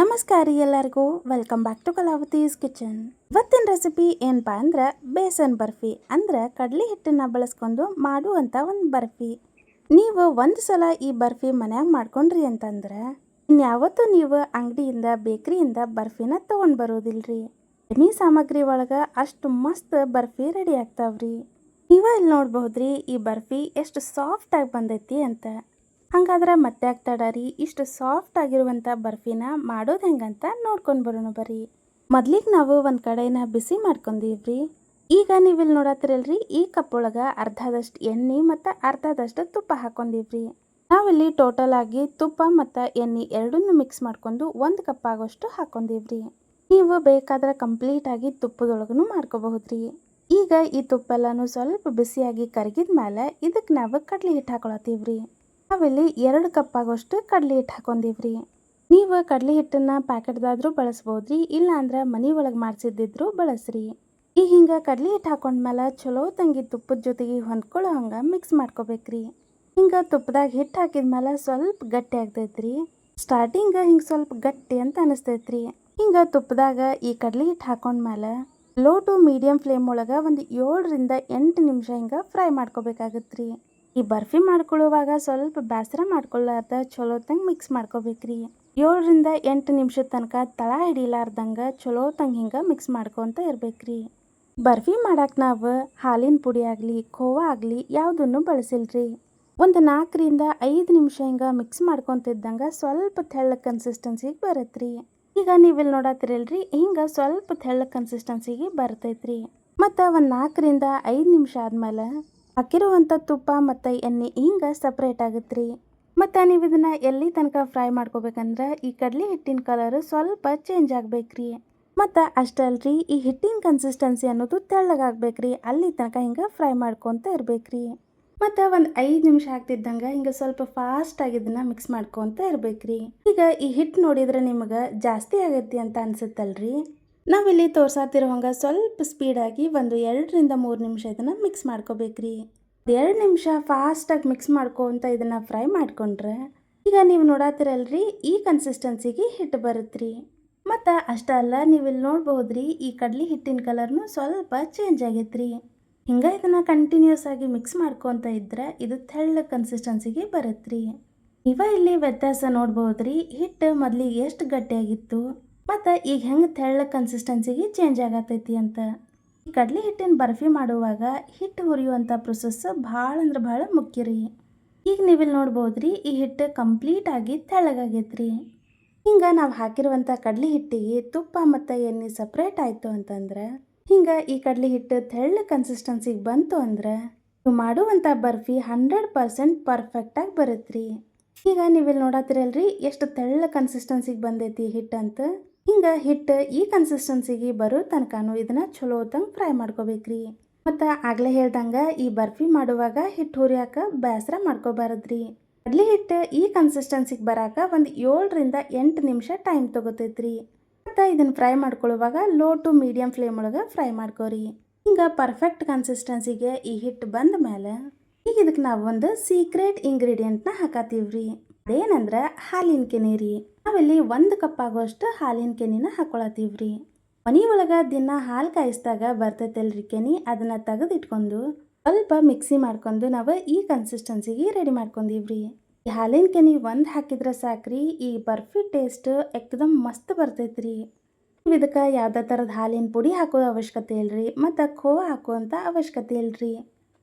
ನಮಸ್ಕಾರ ರೀ ಎಲ್ಲರಿಗೂ. Welcome back to Kalavathi's kitchen ಇವತ್ತಿನ ರೆಸಿಪಿ ಏನಪ್ಪ ಅಂದ್ರೆ ಬೇಸನ್ ಬರ್ಫಿ. ಅಂದ್ರೆ ಕಡಲೆ ಹಿಟ್ಟನ್ನು ಬಳಸ್ಕೊಂಡು ಮಾಡುವಂಥ ಒಂದು ಬರ್ಫಿ. ನೀವು ಒಂದು ಸಲ ಈ ಬರ್ಫಿ ಮನ್ಯಾಗ ಮಾಡ್ಕೊಂಡ್ರಿ ಅಂತಂದ್ರೆ, ಇನ್ಯಾವತ್ತೂ ನೀವು ಅಂಗಡಿಯಿಂದ, ಬೇಕ್ರಿಯಿಂದ ಬರ್ಫಿನ ತೊಗೊಂಡು ಬರೋದಿಲ್ರಿ. ಕಡಿಮೆ ಸಾಮಗ್ರಿ ಒಳಗೆ ಅಷ್ಟು ಮಸ್ತ್ ಬರ್ಫಿ ರೆಡಿ ಆಗ್ತಾವ್ರಿ. ನೀವು ಇಲ್ಲಿ ನೋಡ್ಬಹುದ್ರಿ, ಈ ಬರ್ಫಿ ಎಷ್ಟು ಸಾಫ್ಟ್ ಆಗಿ ಬಂದೈತಿ ಅಂತ. ಹಂಗಾದ್ರೆ ಮತ್ತೆ ಆಗ್ತಾಡ ರೀ? ಇಷ್ಟು ಸಾಫ್ಟ್ ಆಗಿರುವಂಥ ಬರ್ಫಿನ ಮಾಡೋದು ಹೆಂಗಂತ ನೋಡ್ಕೊಂಡು ಬರೋಣ ಬರ್ರಿ. ಮೊದ್ಲಿಗೆ ನಾವು ಒಂದು ಕಡೆನ ಬಿಸಿ ಮಾಡ್ಕೊಂಡೀವ್ರಿ ಈಗ ನೀವು ಇಲ್ಲಿ ನೋಡತ್ತಿರಲ್ರಿ ಈ ಕಪ್ ಒಳಗೆ ಅರ್ಧದಷ್ಟು ಎಣ್ಣೆ ಮತ್ತು ಅರ್ಧದಷ್ಟು ತುಪ್ಪ ಹಾಕೊಂಡಿವ್ರಿ ನಾವಿಲ್ಲಿ ಟೋಟಲ್ ಆಗಿ ತುಪ್ಪ ಮತ್ತು ಎಣ್ಣೆ ಎರಡನ್ನೂ ಮಿಕ್ಸ್ ಮಾಡ್ಕೊಂಡು ಒಂದು ಕಪ್ ಆಗೋಷ್ಟು ಹಾಕೊಂಡಿವ್ರಿ ನೀವು ಬೇಕಾದ್ರೆ ಕಂಪ್ಲೀಟ್ ಆಗಿ ತುಪ್ಪದೊಳಗೂ ಮಾಡ್ಕೋಬಹುದ್ರಿ ಈಗ ಈ ತುಪ್ಪ ಎಲ್ಲಾನು ಸ್ವಲ್ಪ ಬಿಸಿಯಾಗಿ ಕರಗಿದ ಮೇಲೆ ಇದಕ್ಕೆ ನಾವು ಕಡ್ಲಿ ಹಿಟ್ಟು ಹಾಕೊಳತ್ತೀವ್ರಿ ನಾವಿಲ್ಲಿ ಎರಡು ಕಪ್ ಆಗೋಷ್ಟು ಕಡಲೆ ಹಿಟ್ಟು ಹಾಕೊಂಡಿವ್ರಿ ನೀವು ಕಡಲೆ ಹಿಟ್ಟನ್ನ ಪ್ಯಾಕೆಟ್ದಾದ್ರೂ ಬಳಸ್ಬೋದ್ರಿ ಇಲ್ಲ ಇಲ್ಲಾಂದ್ರೆ ಮನೆ ಒಳಗೆ ಮಾಡಿಸಿದ್ದಿದ್ರು ಬಳಸ್ರಿ. ಈ ಹಿಂಗೆ ಕಡಲೆ ಹಿಟ್ಟು ಹಾಕೊಂಡ್ಮೇಲೆ ಚಲೋ ತಂಗಿ ತುಪ್ಪದ ಜೊತೆಗೆ ಹೊಂದ್ಕೊಳ್ಳೋ ಹಂಗೆ ಮಿಕ್ಸ್ ಮಾಡ್ಕೋಬೇಕ್ರಿ. ಹಿಂಗೆ ತುಪ್ಪದಾಗ ಹಿಟ್ಟು ಹಾಕಿದ್ಮೇಲೆ ಸ್ವಲ್ಪ ಗಟ್ಟಿ ಆಗ್ತೈತ್ರಿ. ಸ್ಟಾರ್ಟಿಂಗ್ ಹಿಂಗೆ ಸ್ವಲ್ಪ ಗಟ್ಟಿ ಅಂತ ಅನಿಸ್ತೈತ್ರಿ. ಹಿಂಗೆ ತುಪ್ಪದಾಗ ಈ ಕಡಲೆ ಹಿಟ್ಟು ಹಾಕೊಂಡ್ಮೇಲೆ ಲೋ ಟು ಮೀಡಿಯಂ ಫ್ಲೇಮ್ ಒಳಗೆ ಒಂದು ಏಳರಿಂದ ಎಂಟು ನಿಮಿಷ ಹಿಂಗೆ ಫ್ರೈ ಮಾಡ್ಕೋಬೇಕಾಗತ್ರಿ. ಈ ಬರ್ಫಿ ಮಾಡ್ಕೊಳ್ಳುವಾಗ ಸ್ವಲ್ಪ ಬೇಸರ ಮಾಡ್ಕೊಳ್ಳಾರ್ದ ಚಲೋತಂಗೆ ಮಿಕ್ಸ್ ಮಾಡ್ಕೋಬೇಕ್ರಿ. ಏಳರಿಂದ ಎಂಟು ನಿಮಿಷದ ತನಕ ತಳ ಹಿಡಿಲಾರ್ದಂಗೆ ಚಲೋತಂಗೆ ಹಿಂಗೆ ಮಿಕ್ಸ್ ಮಾಡ್ಕೊತ ಇರ್ಬೇಕ್ರಿ. ಬರ್ಫಿ ಮಾಡಕ್ಕೆ ನಾವು ಹಾಲಿನ ಪುಡಿ ಆಗಲಿ ಖೋವಾ ಆಗಲಿ ಯಾವುದನ್ನು ಬಳಸಿಲ್ರಿ. ಒಂದು ನಾಲ್ಕರಿಂದ ಐದು ನಿಮಿಷ ಹಿಂಗೆ ಮಿಕ್ಸ್ ಮಾಡ್ಕೊತಿದ್ದಂಗೆ ಸ್ವಲ್ಪ ತೆಳ್ಳ ಕನ್ಸಿಸ್ಟೆನ್ಸಿಗೆ ಬರತ್ರಿ. ಈಗ ನೀವಿಲ್ಲಿ ನೋಡತ್ತಿರಲ್ರಿ ಹಿಂಗೆ ಸ್ವಲ್ಪ ತೆಳ್ಳ ಕನ್ಸಿಸ್ಟೆನ್ಸಿಗೆ ಬರ್ತೈತ್ರಿ. ಮತ್ತು ಒಂದು ನಾಲ್ಕರಿಂದ ಐದು ನಿಮಿಷ ಆದ್ಮೇಲೆ ಹಾಕಿರುವಂಥ ತುಪ್ಪ ಮತ್ತು ಎಣ್ಣೆ ಹಿಂಗೆ ಸಪ್ರೇಟ್ ಆಗುತ್ತೆ ರೀ ಮತ್ತು ನೀವು ಇದನ್ನು ಎಲ್ಲಿ ತನಕ ಫ್ರೈ ಮಾಡ್ಕೋಬೇಕಂದ್ರೆ ಈ ಕಡಲೆ ಹಿಟ್ಟಿನ ಕಲರ್ ಸ್ವಲ್ಪ ಚೇಂಜ್ ಆಗ್ಬೇಕ್ರಿ. ಮತ್ತು ಅಷ್ಟಲ್ರಿ ಈ ಹಿಟ್ಟಿನ ಕನ್ಸಿಸ್ಟೆನ್ಸಿ ಅನ್ನೋದು ತೆಳ್ಳಗಾಗ್ಬೇಕ್ರಿ ಅಲ್ಲಿ ತನಕ ಹಿಂಗೆ ಫ್ರೈ ಮಾಡ್ಕೊತ ರೀ ಮತ್ತು ಒಂದು ಐದು ನಿಮಿಷ ಆಗ್ತಿದ್ದಂಗೆ ಹಿಂಗೆ ಸ್ವಲ್ಪ ಫಾಸ್ಟಾಗಿ ಇದನ್ನು ಮಿಕ್ಸ್ ಮಾಡ್ಕೊತ ರೀ ಈಗ ಈ ಹಿಟ್ಟು ನೋಡಿದ್ರೆ ನಿಮಗೆ ಜಾಸ್ತಿ ಆಗೈತಿ ಅಂತ ಅನ್ಸುತ್ತಲ್ರಿ. ನಾವಿಲ್ಲಿ ತೋರ್ಸಾತಿರೋ ಹಂಗೆ ಸ್ವಲ್ಪ ಸ್ಪೀಡಾಗಿ ಒಂದು ಎರಡರಿಂದ ಮೂರು ನಿಮಿಷ ಇದನ್ನು ಮಿಕ್ಸ್ ಮಾಡ್ಕೋಬೇಕ್ರಿ. ಎರಡು ನಿಮಿಷ ಫಾಸ್ಟಾಗಿ ಮಿಕ್ಸ್ ಮಾಡ್ಕೊತ ಇದನ್ನು ಫ್ರೈ ಮಾಡ್ಕೊಂಡ್ರೆ ಈಗ ನೀವು ನೋಡತ್ತಿರಲ್ರಿ ಈ ಕನ್ಸಿಸ್ಟೆನ್ಸಿಗೆ ಹಿಟ್ಟು ಬರುತ್ತ್ರಿ ಮತ್ತು ಅಷ್ಟೇ ಅಲ್ಲ, ನೀವಿಲ್ಲಿ ಇಲ್ಲಿ ರೀ ಈ ಕಡ್ಲಿ ಹಿಟ್ಟಿನ ಕಲರ್ನು ಸ್ವಲ್ಪ ಚೇಂಜ್ ಆಗೈತ್ರಿ. ಹಿಂಗೆ ಇದನ್ನು ಕಂಟಿನ್ಯೂಸ್ ಆಗಿ ಮಿಕ್ಸ್ ಮಾಡ್ಕೊತ ಇದ್ರೆ ಇದು ತೆಳ್ಳ ಕನ್ಸಿಸ್ಟೆನ್ಸಿಗೆ ಬರುತ್ತ್ರಿ ಇವ ಇಲ್ಲಿ ವ್ಯತ್ಯಾಸ ನೋಡ್ಬಹುದ್ರಿ ಹಿಟ್ಟು ಮೊದಲಿಗೆ ಎಷ್ಟು ಗಟ್ಟಿಯಾಗಿತ್ತು? ಮತ್ತು ಈಗ ಹೆಂಗೆ ತೆಳ್ಳ ಕನ್ಸಿಸ್ಟೆನ್ಸಿಗೆ ಚೇಂಜ್ ಆಗತೈತಿ ಅಂತ. ಈ ಕಡಲೆ ಹಿಟ್ಟಿನ ಬರ್ಫಿ ಮಾಡುವಾಗ ಹಿಟ್ಟು ಹುರಿಯುವಂಥ ಪ್ರೊಸೆಸ್ ಭಾಳ ಅಂದ್ರೆ ಭಾಳ ಮುಖ್ಯ ರೀ. ಈಗ ನೀವಿಲ್ಲಿ ನೋಡ್ಬೋದ್ರಿ, ಈ ಹಿಟ್ಟು ಕಂಪ್ಲೀಟ್ ಆಗಿ ತೆಳ್ಳಗಾಗೈತ್ರಿ. ಹಿಂಗೆ ನಾವು ಹಾಕಿರುವಂಥ ಕಡಲೆ ಹಿಟ್ಟಿಗೆ ತುಪ್ಪ ಮತ್ತು ಎಣ್ಣೆ ಸಪ್ರೇಟ್ ಆಯಿತು ಅಂತಂದ್ರೆ, ಹಿಂಗೆ ಈ ಕಡಲೆ ಹಿಟ್ಟು ತೆಳ್ಳ ಕನ್ಸಿಸ್ಟೆನ್ಸಿಗೆ ಬಂತು ಅಂದ್ರೆ, ನೀವು ಮಾಡುವಂಥ ಬರ್ಫಿ ಹಂಡ್ರೆಡ್ ಪರ್ಸೆಂಟ್ ಪರ್ಫೆಕ್ಟಾಗಿ ಬರುತ್ತೆ ರೀ ಈಗ ನೀವಿಲ್ಲಿ ನೋಡತ್ತಿರಲ್ರಿ ಎಷ್ಟು ತೆಳ್ಳ ಕನ್ಸಿಸ್ಟೆನ್ಸಿಗೆ ಬಂದೈತಿ ಹಿಟ್ಟು ಅಂತ. ಹಿಂಗೆ ಹಿಟ್ಟು ಈ ಕನ್ಸಿಸ್ಟೆನ್ಸಿಗೆ ಬರೋ ತನಕನೂ ಇದನ್ನು ಚಲೋತಂಗೆ ಫ್ರೈ ಮಾಡ್ಕೋಬೇಕ್ರಿ. ಮತ್ತು ಆಗಲೇ ಹೇಳ್ದಂಗೆ ಈ ಬರ್ಫಿ ಮಾಡುವಾಗ ಹಿಟ್ಟು ಹುರಿಯಾಕ ಬೇಸರ ಮಾಡ್ಕೋಬಾರದ್ರಿ. ಕಡ್ಲಿ ಹಿಟ್ಟು ಈ ಕನ್ಸಿಸ್ಟೆನ್ಸಿಗೆ ಬರಾಕ ಒಂದು ಏಳರಿಂದ ಎಂಟು ನಿಮಿಷ ಟೈಮ್ ತೊಗೋತೈತ್ರಿ. ಮತ್ತು ಇದನ್ನು ಫ್ರೈ ಮಾಡ್ಕೊಳ್ಳುವಾಗ ಲೋ ಟು ಮೀಡಿಯಂ ಫ್ಲೇಮ್ ಒಳಗೆ ಫ್ರೈ ಮಾಡ್ಕೋರಿ. ಹಿಂಗೆ ಪರ್ಫೆಕ್ಟ್ ಕನ್ಸಿಸ್ಟೆನ್ಸಿಗೆ ಈ ಹಿಟ್ಟು ಬಂದ ಮೇಲೆ ಈಗ ಇದಕ್ಕೆ ನಾವು ಒಂದು ಸೀಕ್ರೆಟ್ ಇಂಗ್ರೀಡಿಯೆಂಟ್ನ ಹಾಕತ್ತೀವ್ರಿ ಅದೇನಂದ್ರೆ ಹಾಲಿನ ಕೆನೆ ರೀ ನಾವಿಲ್ಲಿ ಒಂದು ಕಪ್ ಆಗೋಷ್ಟು ಹಾಲಿನ ಕೆನಿನ ಹಾಕೊಳತ್ತೀವ್ರಿ ಮನೆ ಒಳಗೆ ದಿನ ಹಾಲು ಕಾಯಿಸಿದಾಗ ಬರ್ತೈತಲ್ರಿ ಕೆನಿ, ಅದನ್ನು ತೆಗೆದಿಟ್ಕೊಂಡು ಸ್ವಲ್ಪ ಮಿಕ್ಸಿ ಮಾಡ್ಕೊಂಡು ನಾವು ಈ ಕನ್ಸಿಸ್ಟೆನ್ಸಿಗೆ ರೆಡಿ ಮಾಡ್ಕೊಂಡೀವ್ರಿ. ಈ ಹಾಲಿನ ಕೆನಿ ಒಂದು ಹಾಕಿದ್ರೆ ಸಾಕ್ರಿ, ಈ ಬರ್ಫಿ ಟೇಸ್ಟ್ ಎಕ್ದಮ್ ಮಸ್ತ್ ಬರ್ತೈತ್ರಿ. ಇದಕ್ಕೆ ಯಾವುದೇ ಥರದ ಹಾಲಿನ ಪುಡಿ ಹಾಕೋ ಅವಶ್ಯಕತೆ ಇಲ್ರಿ, ಮತ್ತು ಖೋವಾ ಹಾಕುವಂಥ ಅವಶ್ಯಕತೆ ಇಲ್ರಿ.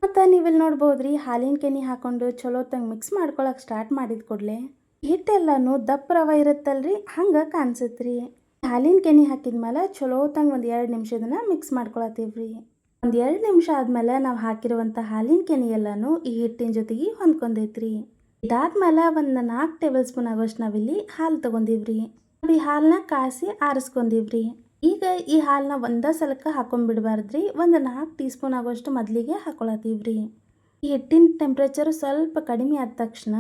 ಮತ್ತು ನೀವಿಲ್ಲಿ ನೋಡ್ಬೋದ್ರಿ, ಹಾಲಿನ ಕೆನಿ ಹಾಕೊಂಡು ಚಲೋ ಮಿಕ್ಸ್ ಮಾಡ್ಕೊಳಕ್ಕೆ ಸ್ಟಾರ್ಟ್ ಮಾಡಿದ ಕೂಡಲೇ. ಹಿಟ್ಟೆಲ್ಲನೂ ದಪ್ಪ ರವೆ ಇರುತ್ತಲ್ರಿ? ಹಂಗೆ ಕಾಣಿಸುತ್ರಿ. ಹಾಲಿನ ಕೆನಿ ಹಾಕಿದ್ಮೇಲೆ ಚಲೋ ತಂಗ ಒಂದು ಎರಡು ನಿಮಿಷ ಇದನ್ನು ಮಿಕ್ಸ್ ಮಾಡ್ಕೊಳತ್ತೀವ್ರಿ ಒಂದು ಎರಡು ನಿಮಿಷ ಆದಮೇಲೆ ನಾವು ಹಾಕಿರುವಂಥ ಹಾಲಿನ ಕೆನಿ ಎಲ್ಲನೂ ಈ ಹಿಟ್ಟಿನ ಜೊತೆಗೆ ಹೊಂದ್ಕೊಂಡೈತ್ರಿ. ಇದಾದ್ಮೇಲೆ ಒಂದು ನಾಲ್ಕು ಟೇಬಲ್ ಸ್ಪೂನ್ ಆಗೋಷ್ಟು ನಾವಿಲ್ಲಿ ಹಾಲು ತೊಗೊಂಡಿವ್ರಿ. ಈ ಹಾಲನ್ನ ಕಾಯಿಸಿ ಆರಿಸ್ಕೊಂಡಿವ್ರಿ. ಈಗ ಈ ಹಾಲನ್ನ ಒಂದೇ ಸಲಕ್ಕೆ ಹಾಕೊಂಡ್ಬಿಡ್ಬಾರ್ದ್ರಿ ಒಂದು ನಾಲ್ಕು ಟೀ ಸ್ಪೂನ್ ಆಗೋಷ್ಟು ಮೊದಲಿಗೆ ಹಾಕೊಳತ್ತೀವ್ರಿ ಈ ಹಿಟ್ಟಿನ ಟೆಂಪ್ರೇಚರ್ ಸ್ವಲ್ಪ ಕಡಿಮೆ ಆದ ತಕ್ಷಣ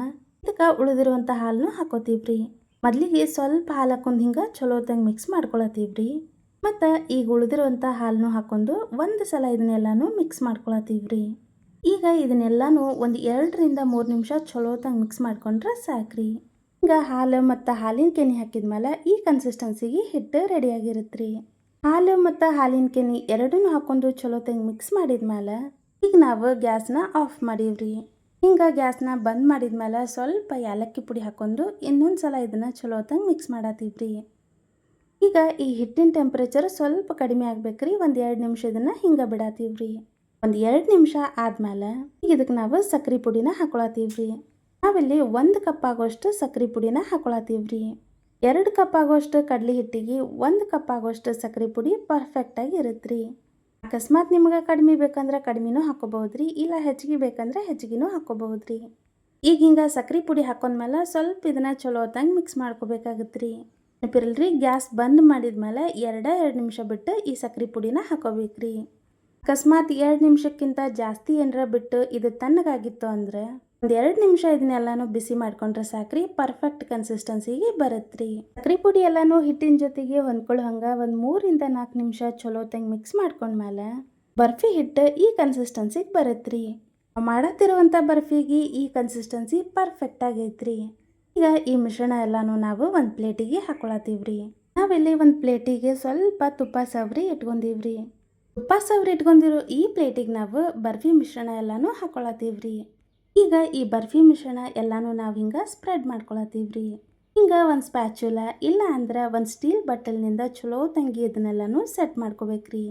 ಇದಕ್ಕೆ ಉಳಿದಿರುವಂಥ ಹಾಲನ್ನು ಹಾಕೋತೀವ್ರಿ. ಮೊದಲಿಗೆ ಸ್ವಲ್ಪ ಹಾಲು ಹಾಕೊಂಡು ಹಿಂಗೆ ಚಲೋತಂಗೆ ಮಿಕ್ಸ್ ಮಾಡ್ಕೊಳತ್ತೀವ್ರಿ. ಮತ್ತು ಈಗ ಉಳಿದಿರುವಂಥ ಹಾಲನ್ನು ಹಾಕೊಂಡು ಒಂದು ಸಲ ಇದನ್ನೆಲ್ಲನೂ ಮಿಕ್ಸ್ ಮಾಡ್ಕೊಳತ್ತೀವ್ರಿ. ಈಗ ಇದನ್ನೆಲ್ಲನೂ ಒಂದು ಎರಡರಿಂದ ಮೂರು ನಿಮಿಷ ಚಲೋತಂಗೆ ಮಿಕ್ಸ್ ಮಾಡ್ಕೊಂಡ್ರೆ ಸಾಕ್ರಿ. ಈಗ ಹಾಲು ಮತ್ತು ಹಾಲಿನ ಕೆನೆ ಹಾಕಿದ್ಮೇಲೆ ಈ ಕನ್ಸಿಸ್ಟೆನ್ಸಿಗೆ ಹಿಟ್ಟು ರೆಡಿಯಾಗಿರುತ್ತೆ ರೀ ಹಾಲು ಮತ್ತು ಹಾಲಿನ ಕೆನೆ ಎರಡನ್ನೂ ಹಾಕೊಂಡು ಚಲೋ ಮಿಕ್ಸ್ ಮಾಡಿದ ಮೇಲೆ ಈಗ ನಾವು ಗ್ಯಾಸ್ನ ಆಫ್ ಮಾಡೀವ್ರಿ. ಹಿಂಗೆ ಗ್ಯಾಸ್ನ ಬಂದ್ ಮಾಡಿದ್ಮೇಲೆ ಸ್ವಲ್ಪ ಏಲಕ್ಕಿ ಪುಡಿ ಹಾಕ್ಕೊಂಡು ಇನ್ನೊಂದು ಸಲ ಇದನ್ನು ಚಲೋ ಹೊತ್ತಂಗೆ ಮಿಕ್ಸ್ ಮಾಡತ್ತೀವ್ರಿ ಈಗ ಈ ಹಿಟ್ಟಿನ ಟೆಂಪ್ರೇಚರ್ ಸ್ವಲ್ಪ ಕಡಿಮೆ ಆಗ್ಬೇಕ್ರಿ, ಒಂದು ಎರಡು ನಿಮಿಷ ಇದನ್ನು ಹಿಂಗೆ ಬಿಡತ್ತೀವ್ರಿ ಒಂದು ಎರಡು ನಿಮಿಷ ಆದಮೇಲೆ ಈಗ ಇದಕ್ಕೆ ನಾವು ಸಕ್ರೆ ಪುಡಿನ ಹಾಕೊಳತ್ತೀವ್ರಿ ನಾವಿಲ್ಲಿ ಒಂದು ಕಪ್ ಆಗೋಷ್ಟು ಸಕ್ರೆ ಪುಡಿನ ಹಾಕೊಳತ್ತೀವ್ರಿ ಎರಡು ಕಪ್ ಆಗೋಷ್ಟು ಕಡಲೆ ಹಿಟ್ಟಿಗೆ ಒಂದು ಕಪ್ ಆಗೋಷ್ಟು ಸಕ್ರೆ ಪುಡಿ ಪರ್ಫೆಕ್ಟಾಗಿ ಇರುತ್ತೆ ರೀ ಅಕಸ್ಮಾತ್ ನಿಮಗೆ ಕಡಿಮೆ ಬೇಕಂದ್ರೆ ಕಡಿಮೆನೂ ಹಾಕೋಬಹುದ್ರಿ, ಇಲ್ಲ ಹೆಚ್ಚಿಗೆ ಬೇಕಂದ್ರೆ ಹೆಚ್ಚಿಗೆನೂ ಹಾಕೋಬಹುದ್ರಿ. ಈಗ ಹಿಂಗೆ ಸಕ್ರೆ ಪುಡಿ ಹಾಕೊಂಡ್ಮೇಲೆ ಸ್ವಲ್ಪ ಇದನ್ನ ಚಲೋ ಹೊತ್ತಂಗೆ ಮಿಕ್ಸ್ ಮಾಡ್ಕೋಬೇಕಾಗತ್ತೆ ರೀ ನೆನಪಿರಲ್ರಿ, ಗ್ಯಾಸ್ ಬಂದ್ ಮಾಡಿದ್ಮೇಲೆ ಎರಡ ಎರಡು ನಿಮಿಷ ಬಿಟ್ಟು ಈ ಸಕ್ರೆ ಪುಡಿನ ಹಾಕೋಬೇಕ್ರಿ. ಅಕಸ್ಮಾತ್ ಎರಡು ನಿಮಿಷಕ್ಕಿಂತ ಜಾಸ್ತಿ ಏನಾರ ಬಿಟ್ಟು ಇದು ತಣ್ಣಗಾಗಿತ್ತು ಅಂದ್ರೆ? ಒಂದು ಎರಡು ನಿಮಿಷ ಇದನ್ನೆಲ್ಲಾನು ಬಿಸಿ ಮಾಡ್ಕೊಂಡ್ರೆ ಸಾಕ್ರಿ ಪರ್ಫೆಕ್ಟ್ ಕನ್ಸಿಸ್ಟೆನ್ಸಿಗೆ ಬರುತ್ತೆ ಸಕ್ರೆ ಪುಡಿ ಎಲ್ಲಾನು ಹಿಟ್ಟಿನ ಜೊತೆಗೆ ಹೊಂದ್ಕೊಳ್ಳೋ ಹಂಗೆ ಒಂದು ಮೂರಿಂದ ನಾಲ್ಕು ನಿಮಿಷ ಚಲೋ ತಂಗೆ ಮಿಕ್ಸ್ ಮಾಡ್ಕೊಂಡ್ಮೇಲೆ ಬರ್ಫಿ ಹಿಟ್ಟು ಈ ಕನ್ಸಿಸ್ಟೆನ್ಸಿಗೆ ಬರುತ್ತೆ ಮಾಡತ್ತಿರುವಂಥ ಬರ್ಫಿಗೆ ಈ ಕನ್ಸಿಸ್ಟೆನ್ಸಿ ಪರ್ಫೆಕ್ಟ್ ಆಗೈತ್ರಿ. ಈಗ ಈ ಮಿಶ್ರಣ ಎಲ್ಲಾನು ನಾವು ಒಂದು ಪ್ಲೇಟಿಗೆ ಹಾಕೊಳತ್ತೀವ್ರಿ. ನಾವಿಲ್ಲಿ ಒಂದು ಪ್ಲೇಟಿಗೆ ಸ್ವಲ್ಪ ತುಪ್ಪ ಸವರಿ ಇಟ್ಕೊಂಡಿವ್ರಿ ತುಪ್ಪ ಸವರಿ ಇಟ್ಕೊಂಡಿರೋ ಈ ಪ್ಲೇಟಿಗೆ ನಾವು ಬರ್ಫಿ ಮಿಶ್ರಣ ಎಲ್ಲಾನು ಹಾಕೊಳತ್ತೀವ್ರಿ. ಈಗ ಈ ಬರ್ಫಿ ಮಿಶ್ರಣ ಎಲ್ಲಾನು ನಾವು ಹಿಂಗೆ ಸ್ಪ್ರೆಡ್ ಮಾಡ್ಕೊಳತ್ತೀವ್ರಿ. ಹಿಂಗೆ ಒಂದು ಸ್ಪ್ಯಾಚುಲ ಇಲ್ಲ ಅಂದ್ರೆ ಒಂದು ಸ್ಟೀಲ್ ಬಟ್ಟಲ್ನಿಂದ ಚಲೋ ತಂಗಿ ಇದನ್ನೆಲ್ಲನೂ ಸೆಟ್ ಮಾಡ್ಕೋಬೇಕ್ರಿ.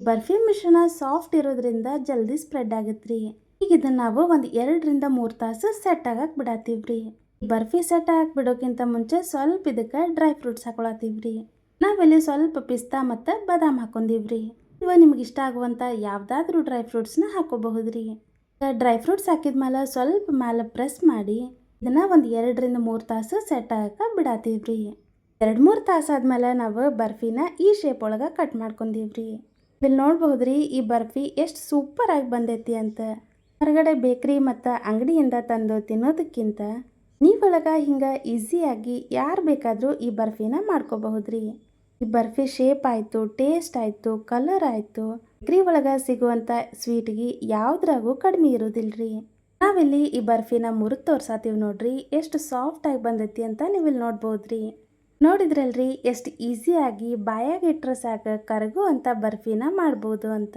ಬರ್ಫಿ ಮಿಶ್ರಣ ಸಾಫ್ಟ್ ಇರೋದ್ರಿಂದ ಜಲ್ದಿ ಸ್ಪ್ರೆಡ್ ಆಗತ್ರಿ. ಈಗ ಇದನ್ನ ನಾವು ಒಂದು ಎರಡರಿಂದ ಮೂರು ತಾಸು ಸೆಟ್ ಆಗಕ್ಕೆ ಬಿಡತ್ತೀವ್ರಿ ಬರ್ಫಿ ಸೆಟ್ ಆಗಕ್ಕೆ ಬಿಡೋಕ್ಕಿಂತ ಮುಂಚೆ ಸ್ವಲ್ಪ ಇದಕ್ಕೆ ಡ್ರೈ ಫ್ರೂಟ್ಸ್ ಹಾಕೊಳತ್ತೀವ್ರಿ. ನಾವಿಲ್ಲಿ ಸ್ವಲ್ಪ ಪಿಸ್ತಾ ಮತ್ತು ಬಾದಾಮ್ ಹಾಕೊಂಡಿವ್ರಿ. ಇವ ನಿಮ್ಗೆ ಇಷ್ಟ ಆಗುವಂಥ ಯಾವುದಾದ್ರೂ ಡ್ರೈ ಫ್ರೂಟ್ಸ್ನ ಹಾಕೋಬಹುದ್ರಿ. ಡ್ರೈ ಫ್ರೂಟ್ಸ್ ಹಾಕಿದ್ಮೇಲೆ ಸ್ವಲ್ಪ ಮೇಲೆ ಪ್ರೆಸ್ ಮಾಡಿ ಇದನ್ನ ಒಂದು ಎರಡರಿಂದ ಮೂರು ತಾಸು ಸೆಟ್ ಆಗಕ್ಕೆ ರೀ ಎರಡು ಮೂರು ತಾಸು ಆದ್ಮೇಲೆ ನಾವು ಬರ್ಫಿನ ಈ ಶೇಪ್ ಒಳಗೆ ಕಟ್ ಮಾಡ್ಕೊಂಡೀವ್ರಿ ಇಲ್ಲಿ ರೀ ಈ ಬರ್ಫಿ ಎಷ್ಟು ಸೂಪರ್ ಆಗಿ ಬಂದೈತಿ ಅಂತ. ಹೊರಗಡೆ ಬೇಕ್ರಿ ಮತ್ತು ಅಂಗಡಿಯಿಂದ ತಂದು ತಿನ್ನೋದಕ್ಕಿಂತ ನೀವೊಳಗ ಹಿಂಗೆ ಈಸಿಯಾಗಿ ಯಾರು ಬೇಕಾದರೂ ಈ ಬರ್ಫಿನ ಮಾಡ್ಕೋಬಹುದ್ರಿ. ಈ ಬರ್ಫಿ ಶೇಪ್ ಆಯಿತು ಟೇಸ್ಟ್ ಆಯಿತು ಕಲರ್ ಆಯಿತು. ಬೇಕ್ರಿ ಒಳಗೆ ಸಿಗುವಂಥ ಸ್ವೀಟ್ಗೆ ಯಾವುದ್ರಾಗೂ ಕಡಿಮೆ ಇರೋದಿಲ್ರಿ? ನಾವಿಲ್ಲಿ ಈ ಬರ್ಫಿನ ಮುರಿದು ತೋರ್ಸಾತೀವಿ ನೋಡ್ರಿ, ಎಷ್ಟು ಸಾಫ್ಟ್ ಆಗಿ ಬಂದೈತಿ ಅಂತ ನೀವು ಇಲ್ಲಿ ನೋಡ್ಬೋದ್ರಿ. ನೋಡಿದ್ರಲ್ರಿ, ಎಷ್ಟು ಈಸಿಯಾಗಿ ಬಾಯಾಗ ಇಟ್ಟರೆ ಸಾಕು ಕರಗು ಅಂತ ಬರ್ಫಿನ ಮಾಡ್ಬೋದು ಅಂತ.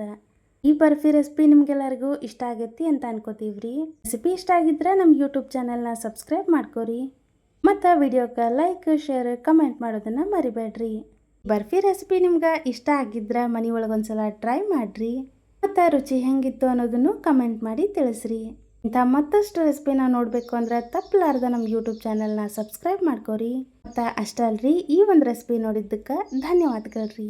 ಈ ಬರ್ಫಿ ರೆಸಿಪಿ ನಿಮ್ಗೆಲ್ಲರಿಗೂ ಇಷ್ಟ ಆಗೈತಿ ಅಂತ ಅನ್ಕೋತೀವ್ರಿ. ರೆಸಿಪಿ ಇಷ್ಟ ಆಗಿದ್ರೆ ನಮ್ಮ ಯೂಟ್ಯೂಬ್ ಚಾನಲ್ನ ಸಬ್ಸ್ಕ್ರೈಬ್ ಮಾಡ್ಕೋರಿ. ಮತ್ತು ವಿಡಿಯೋಕ್ಕೆ ಲೈಕ್ ಶೇರ್ ಕಮೆಂಟ್ ಮಾಡೋದನ್ನು ಮರಿಬೇಡ್ರಿ. ಬರ್ಫಿ ರೆಸಿಪಿ ನಿಮ್ಗೆ ಇಷ್ಟ ಆಗಿದ್ರೆ ಮನೆ ಒಳಗೊಂದ್ಸಲ ಟ್ರೈ ಮಾಡಿರಿ. ಮತ್ತು ರುಚಿ ಹೆಂಗಿತ್ತು ಅನ್ನೋದನ್ನು ಕಮೆಂಟ್ ಮಾಡಿ ತಿಳಿಸ್ರಿ. ಇಂಥ ಮತ್ತಷ್ಟು ರೆಸಿಪಿನ ನೋಡಬೇಕು ಅಂದ್ರೆ ತಪ್ಪಲಾರ್ದ ನಮ್ಮ ಯೂಟ್ಯೂಬ್ ಚಾನಲ್ನ ಸಬ್ಸ್ಕ್ರೈಬ್ ಮಾಡ್ಕೋರಿ. ಮತ್ತು ಅಷ್ಟಲ್ರಿ ಈ ಒಂದು ರೆಸಿಪಿ ನೋಡಿದ್ದಕ್ಕೆ ಧನ್ಯವಾದಗಳು ರೀ